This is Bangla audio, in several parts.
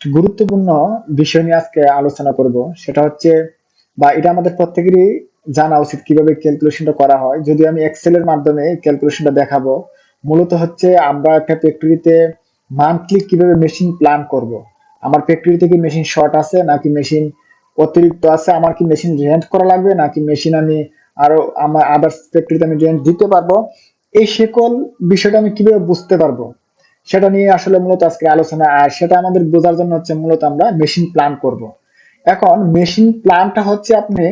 গুরুত্বপূর্ণ বিষয় নিয়ে আজকে আলোচনা করব। সেটা হচ্ছে, বা এটা আমাদের প্রত্যেকেরই জানা উচিত কীভাবে ক্যালকুলেশনটা করা হয়। যদি আমি এক্সেলের মাধ্যমে ক্যালকুলেশনটা দেখাবো, মূলত হচ্ছে আমরা একটা ফ্যাক্টরিতে মান্থলি কীভাবে মেশিন প্ল্যান করব? আমার ফ্যাক্টরিতে কি মেশিন শর্ট আছে, নাকি মেশিন অতিরিক্ত আছে? আমার কি মেশিন রেন্ট করা লাগবে, নাকি মেশিন আমি আরও আমার আদার্স ফ্যাক্টরিতে আমি রেন্ট দিতে পারব? এই সকল বিষয়টা আমি কীভাবে বুঝতে পারব? সেটা নিয়ে আসলে মূলত আজকে আলোচনা, আর সেটা আমাদের বোঝার জন্য হচ্ছে মূলত আমরা মেশিন প্ল্যান করব। এখন মেশিন প্ল্যানটা হচ্ছে আপনি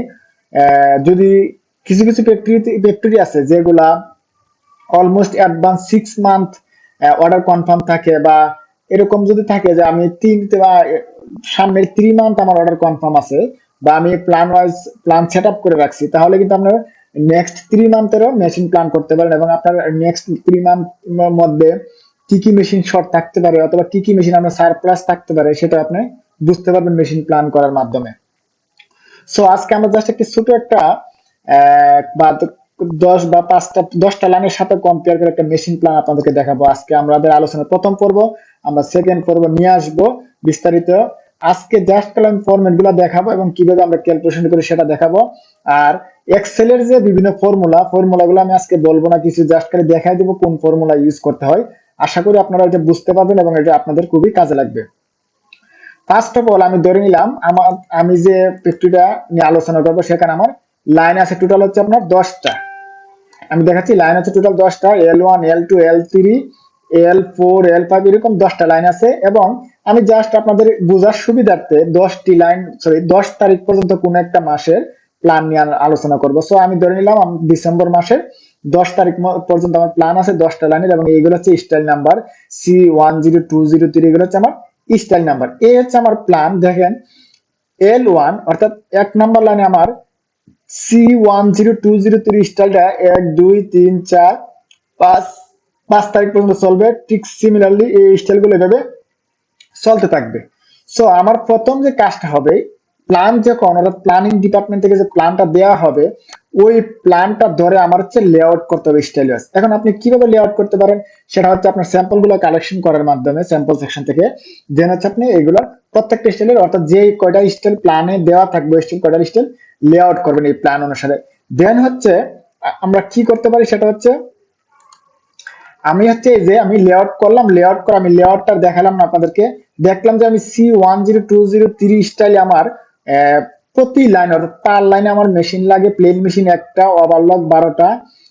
যদি কিছু কিছু ফ্যাক্টরি আছে যেগুলা almost advance six month order confirm থাকে বা এরকম যদি থাকে যে আমি তিন বা সামনের থ্রি মান্থ আমার অর্ডার কনফার্ম আছে বা আমি plan wise plan set up করে রাখছি, তাহলে কিন্তু আপনার নেক্সট থ্রি মান্থেরও মেশিন প্ল্যান করতে পারেন এবং আপনার নেক্সট থ্রি মান্থ মধ্যে কি কি মেশিন শর্ট থাকতে পারে অথবা কি কি মেশিন আপনার সারপ্লাস থাকতে পারে সেটা আপনি বুঝতে পারবেন মেশিন প্ল্যান করার মাধ্যমে। সো আজকে আমরা জাস্ট একটা ছোট একটা বা দশ বা পাঁচটা, দশটা লাইনের সাথে কম্পেয়ার করে একটা মেশিন প্ল্যান আপনাদেরকে দেখাবো। আজকে আমাদের আলোচনার প্রথম পর্ব, আমরা সেকেন্ড পর্ব নিয়ে আসব বিস্তারিত। আজকে জাস্ট আমি ফরম্যাটগুলো দেখাবো এবং কীভাবে আমরা ক্যালকুলেশন করি সেটা দেখাবো। আর এক্সেলের যে বিভিন্ন ফর্মুলা ফর্মুলা গুলো আমি আজকে বলব না, কিছু জাস্ট করে দেখাই দেবো কোন ফর্মুলা ইউজ করতে হয়। আশা করি আপনারা এটা বুঝতে পারবেন এবং এটা আপনাদের খুবই কাজে লাগবে। ফার্স্ট অফ অল আমি ধরে নিলাম, আমার, আমি যে ফ্যাক্টরিটা নিয়ে আলোচনা করব, সেখানে আমার লাইন আছে টোটাল হচ্ছে আপনার দশটা। আমি দেখাচ্ছি লাইন আছে টোটাল দশটা L one L two L three L four L five এরকম দশটা লাইন আছে এবং আমি জাস্ট আপনাদের বোঝার সুবিধার্থে দশটি লাইন সরি দশ তারিখ পর্যন্ত কোন একটা মাসের প্ল্যান নিয়ে আলোচনা করব। সো আমি ধরে নিলাম ডিসেম্বর মাসের দশ তারিখ পর্যন্ত আমার প্ল্যান আছে দশটা লাইনের এবং এইগুলো হচ্ছে style number C one zero two zero three এগুলো হচ্ছে আমার স্টাইল নাম্বার এই হচ্ছে আমার প্ল্যান দেখেন এল ওয়ান অর্থাৎ এক নাম্বার লাইনে আমার C one zero two zero three স্টাইলটা এক, দুই, তিন, চার, পাঁচ পাঁচ তারিখ পর্যন্ত চলবে। ঠিক সিমিলারলি এই স্টাইলগুলো এভাবে চলতে থাকবে। সো আমার প্রথম যে কাজটা হবে প্ল্যান যখন, অর্থাৎ প্ল্যানিং ডিপার্টমেন্ট থেকে যে প্ল্যানটা দেওয়া হবে ওই প্ল্যানটা ধরে আমার হচ্ছে লেআউট করতে হবে স্টাইল এখন আপনি কীভাবে লেআউট করতে পারেন? সেটা হচ্ছে আপনার স্যাম্পলগুলো কালেকশন করার মাধ্যমে স্যাম্পল সেকশন থেকে। দেন হচ্ছে আপনি এগুলো প্রত্যেকটা স্টাইলের অর্থাৎ যে কয়টা স্টাইল প্ল্যানে দেওয়া থাকবে স্টাইল কয়টা স্টাইল লেআউট করবেন এই প্ল্যান অনুসারে। দেন হচ্ছে আমরা কি করতে পারি সেটা হচ্ছে, আমি হচ্ছে এই যে আমি লেআউট করলাম লেআউট করে আমি লেআউটটা দেখালাম না আপনাদেরকে। দেখলাম যে আমি C one zero two zero three স্টাইলে আমার প্রতি লাইন অর্থাৎ পার লাইনে আমার মেশিন লাগে প্লেন মেশিন একটা ওভারলক বারোটা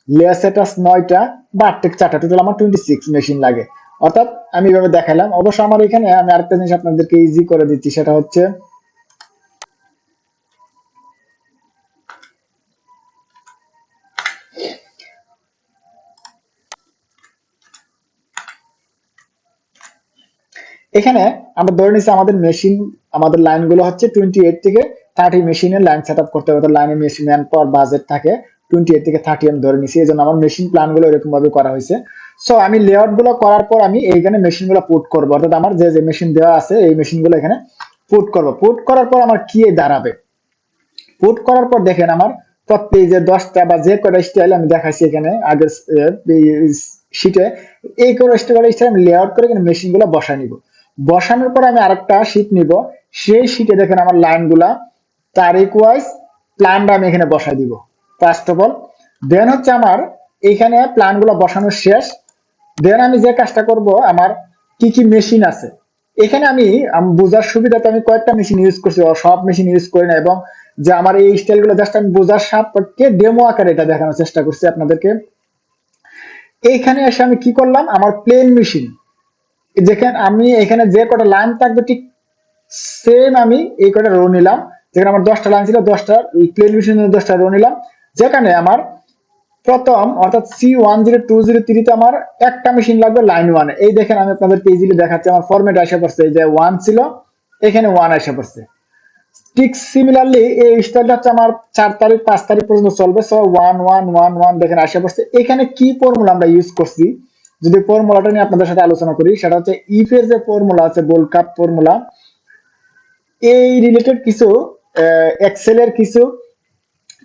লেসেটাস নয়টা বারটেক চারটা টোটাল আমার টোয়েন্টি সিক্স মেশিন লাগে। অর্থাৎ আমি এভাবে দেখালাম। অবশ্য আমার এখানে আমি আরেকটা জিনিস আপনাদেরকে ইজি করে দিচ্ছি, সেটা হচ্ছে এখানে আমরা ধরে নিচ্ছি আমাদের মেশিন আমাদের লাইনগুলো হচ্ছে টোয়েন্টি এইট থেকে থার্টি মেশিনের লাইন সেট আপ করতে হবে। তো লাইনে মেশিন ম্যান পাওয়ার বাজেট থাকে টোয়েন্টি এইট থেকে থার্টি আমি ধরে নিচ্ছি এই জন্য আমার মেশিন প্ল্যানগুলো এরকম ভাবে করা হয়েছে। সো আমি লেআউটগুলো করার পর আমি এইখানে মেশিনগুলো পুট করব। অর্থাৎ আমার যে যে মেশিন দেওয়া আছে, এই মেশিনগুলো এখানে পুট করব। পুট করার পর আমার কি দাঁড়াবে? পুট করার পর দেখেন আমার প্রত্যেক যে দশটা বা যে কটা স্টাইল আমি দেখাইছি এখানে, আগের শিটে এই করে স্টাইল স্টাইল আমি লেআউট করে এখানে মেশিনগুলো বসাই নিব। বসানোর পর আমি আরেকটা শীট নিব। সেই শীটে দেখেন আমার লাইনগুলা তারিখ ওয়াইজ প্ল্যানটা আমি এখানে বসাই দিব। ফার্স্ট অফ অল দেন হচ্ছে আমার এখানে প্ল্যানগুলো বসানো শেষ। দেন আমি যে কাজটা করব, আমার কি কি মেশিন আছে। এখানে আমি বোঝার সুবিধাতে আমি কয়েকটা মেশিন ইউজ করছি সব মেশিন ইউজ করি না এবং যে আমার এই স্টাইলগুলো জাস্ট আমি বোঝার সাপেক্ষে ডেমো আকারে এটা দেখানোর চেষ্টা করছি আপনাদেরকে। এইখানে এসে আমি কি করলাম, আমার প্লেন মেশিন যেখানে আমি, এখানে যে কটা লাইন থাকবে ঠিক সেম আমি এই কটা রো নিলাম। যেখানে আমার দশটা লাইন ছিল, দশটা প্লেন মেশিনের দশটা রো নিলাম। যেখানে আমার প্রথম, অর্থাৎ C one zero two zero থ্রিতে আমার একটা মেশিন লাগবে লাইন ওয়ানে এই দেখেন আমি আপনাদেরকে ইজিলি দেখাচ্ছি, আমার ফরম্যাট আসে পড়ছে যে ওয়ান ছিল, এখানে ওয়ান আসে পড়ছে। ঠিক সিমিলারলি এই স্টাইলটা হচ্ছে আমার চার তারিখ, পাঁচ তারিখ পর্যন্ত চলবে। So one one one one দেখেন আসে পড়ছে। এখানে কি ফর্মুলা আমরা ইউজ করছি? যদি ফর্মুলাটা নিয়ে আপনাদের সাথে আলোচনা করি, সেটা হচ্ছে ইফের যে ফর্মুলা আছে গোল্ড কাপ ফর্মুলা এই রিলেটেড কিছু এক্সেলের কিছু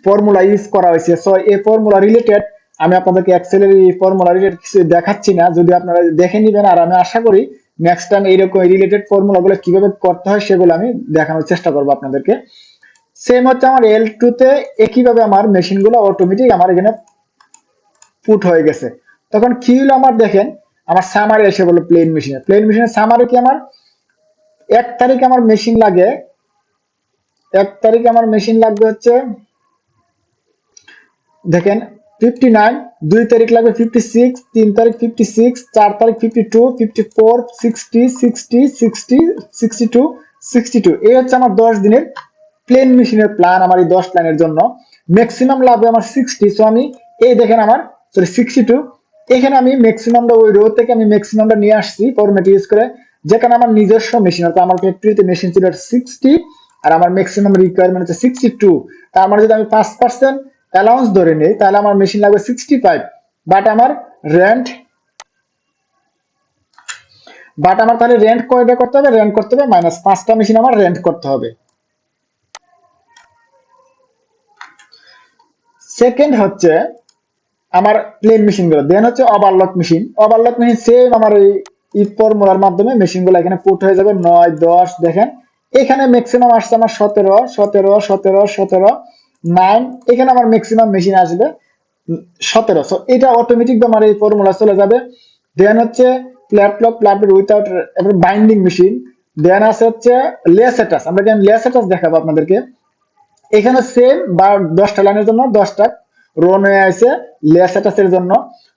ফর্মুলা ইউজ করা হয়েছে। সো এই ফর্মুলা রিলেটেড আমি আপনাদেরকে এক্সেলের এই ফর্মুলা রিলেটেড কিছু দেখাচ্ছি না। যদি আপনারা দেখে নিবেন, আর আমি আশা করি নেক্সট টাইম এইরকম রিলেটেড ফর্মুলাগুলো কীভাবে করতে হয় সেগুলো আমি দেখানোর চেষ্টা করব আপনাদেরকে। সেম হচ্ছে আমার এল টুতে একইভাবে আমার মেশিনগুলো অটোমেটিক আমার এখানে পুট হয়ে গেছে। তখন কি হলো আমার দেখেন, আমার সামারে এসে বলল প্লেন মেশিনে প্লেন মেশিনের সামারে কি আমার? এক তারিখ আমার মেশিন লাগে এক তারিখ আমার মেশিন লাগবে হচ্ছে, দেখেন ফিফটি নাইন দুই তারিখ লাগবে ফিফটি সিক্স তিন তারিখ ফিফটি সিক্স চার তারিখ fifty two fifty four sixty sixty sixty sixty two sixty two এই হচ্ছে আমার দশ দিনের প্লেন মেশিনের প্ল্যান আমার এই দশ প্ল্যানের জন্য। ম্যাক্সিমাম লাগবে আমার সিক্সটি সো আমি এই দেখেন আমার সরি সিক্সটি টু এখানে আমি ম্যাক্সিমামটা ওই রো থেকে আমি ম্যাক্সিমামটা নিয়ে আসছি ফরম্যাট ইউজ করে। যেখানে আমার নিজস্ব মেশিন অর্থাৎ আমার ফ্যাক্টরিতে মেশিন ছিল সিক্সটি আর আমার ম্যাক্সিমাম রিকোয়ারমেন্ট হচ্ছে সিক্সটি টু তার মানে যদি আমি পাঁচ পার্সেন্ট অ্যালাউন্স ধরে নিই, তাহলে আমার মেশিন লাগবে সিক্সটি ফাইভ বাট আমার রেন্ট বাট আমার তাহলে রেন্ট কয়টা করতে হবে? রেন্ট করতে হবে মাইনাস পাঁচটা মেশিন আমার রেন্ট করতে হবে। সেকেন্ড হচ্ছে আমার প্লেন মেশিনগুলো। দেন হচ্ছে overlock machine overlock machine same আমার এই ফর্মুলার মাধ্যমে মেশিনগুলো এখানে পুট হয়ে যাবে নয়, দশ, দেখেন। এখানে ম্যাক্সিমাম আসছে আমার সতেরো সতেরো সতেরো সতেরো নাইন এখানে আমার ম্যাক্সিমাম মেশিন আসবে, সতেরো। সো এটা অটোমেটিক আমার এই ফর্মুলা চলে যাবে। দেন হচ্ছে প্ল্যাটলক প্ল্যাটের উইথাউট বাইন্ডিং মেশিন দেন আছে হচ্ছে লেস অ্যাটাচ আমরা যেন লেস অ্যাটাচ দেখাবো আপনাদেরকে? এখানে সেম বা দশটা লাইনের জন্য দশটা রোন হয়ে আছে লেস অ্যাটাচের জন্য।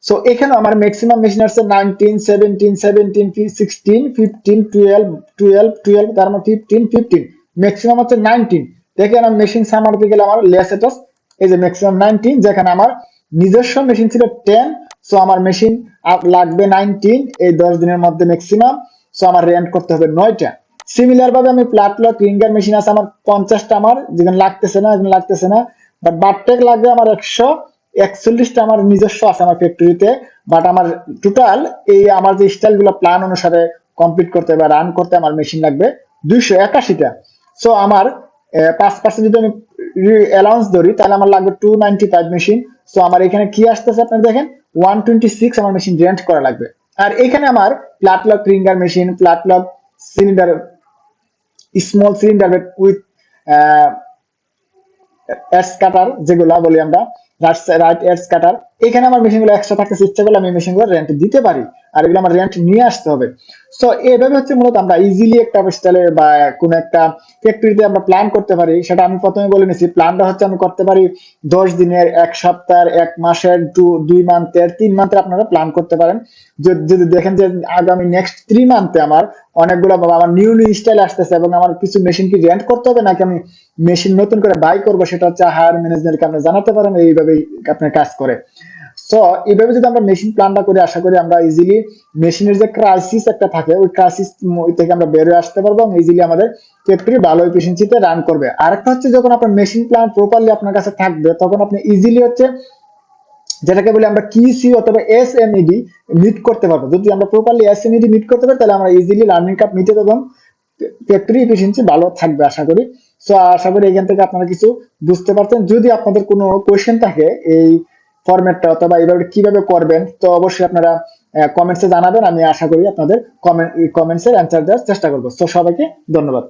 সো এখানে আমার ম্যাক্সিমাম মেশিন আসছে nineteen seventeen seventeen sixteen fifteen twelve twelve twelve তার মানে ফিফটিন ফিফটিন ম্যাক্সিমাম হচ্ছে নাইনটিন দেখেন আমার মেশিন সামারতে গেলে আমার এই যে ম্যাক্সিমাম নাইনটিন যেখানে আমার নিজস্ব মেশিন ছিল টেন সো আমার মেশিন লাগবে নাইনটিন এই দশ দিনের মধ্যে ম্যাক্সিমাম সো আমার রেন্ট করতে হবে নয়টা। সিমিলার ভাবে আমি প্লাটলক রিঙ্গার মেশিন আছে, আমার পঞ্চাশটা আমার, যেখানে লাগতেছে না, এখানে লাগতেছে না। বাট বারটেক লাগবে আমার একশো, একচল্লিশটা আমার নিজস্ব আছে আমার ফ্যাক্টরিতে বাট আমার টোটাল এই আমার যে স্টাইলগুলো প্ল্যান অনুসারে কমপ্লিট করতে বা রান করতে আমার মেশিন লাগবে দুইশো একাশিটা। সো আমার পাঁচ পার্সেন্ট যদি আমি অ্যালাউন্স ধরি, তাহলে আমার লাগবে two ninety five machine so আমার এখানে কি আসতেছে আপনারা দেখেন? ওয়ান টোয়েন্টি সিক্স আমার মেশিন রেন্ট করা লাগবে। আর এখানে আমার flatlock ringer machine flatlock cylinder small cylinder with ads cutter যেগুলা বলি আমরা রাইট এডস কাটার এখানে আমার মেশিনগুলো একশো থাকতে ইচ্ছা করলে আমি মেশিনগুলো রেন্ট দিতে পারি। আর এগুলো আমার রেন্ট নিয়ে আসতে হবে। সো এইভাবে হচ্ছে মূলত আমরা ইজিলি একটা স্টাইলে বা কোনো একটা ফ্যাক্টরিতে আমরা প্ল্যান করতে পারি। সেটা আমি প্রথমে বলে নিছি প্ল্যানটা হচ্ছে আমি করতে পারি দশ দিনের, এক সপ্তাহের, এক মাসের দুই মান্থের তিন মান্থের আপনারা প্ল্যান করতে পারেন। যদি দেখেন যে আগামী নেক্সট থ্রি মান্থে আমার অনেকগুলো আমার নিউ নিউ স্টাইল আসতেছে এবং আমার কিছু মেশিন কি রেন্ট করতে হবে নাকি আমি মেশিন নতুন করে বাই করব, সেটা হচ্ছে হায়ার ম্যানেজমেন্টকে আপনি জানাতে পারেন, এইভাবেই আপনার কাজ করে। সো এইভাবে যদি আমরা মেশিন প্ল্যানটা করি, আশা করি আমরা ইজিলি মেশিনের যে ক্রাইসিস একটা থাকে, ওই ক্রাইসিস থেকে আমরা বেরোয় আসতে পারব এবং ইজিলি আমাদের ফ্যাক্টরি ভালো এফিসিয়েন্সিতে রান করবে। আরেকটা হচ্ছে যখন আপনার মেশিন প্ল্যান প্রপারলি আপনার কাছে থাকবে, তখন আপনি ইজিলি হচ্ছে যেটাকে বলি আমরা কিসি অথবা এস এম ইডি মিট করতে পারব। যদি আমরা properly S M E D meet করতে পারি, তাহলে আমরা ইজিলি লার্নিং কাপ মিটে এবং ফ্যাক্টরি এফিসিয়েন্সি ভালো থাকবে, আশা করি। সো আশা করি এখান থেকে আপনারা কিছু বুঝতে পারছেন। যদি আপনাদের কোনো কোয়েশ্চেন থাকে, এই ফরম্যাটটা অথবা এইভাবে কীভাবে করবেন, তো অবশ্যই আপনারা কমেন্টসে জানাবেন, আমি আশা করি আপনাদের কমেন্ট কমেন্টসের অ্যান্সার দেওয়ার চেষ্টা করব। তো সবাইকে ধন্যবাদ।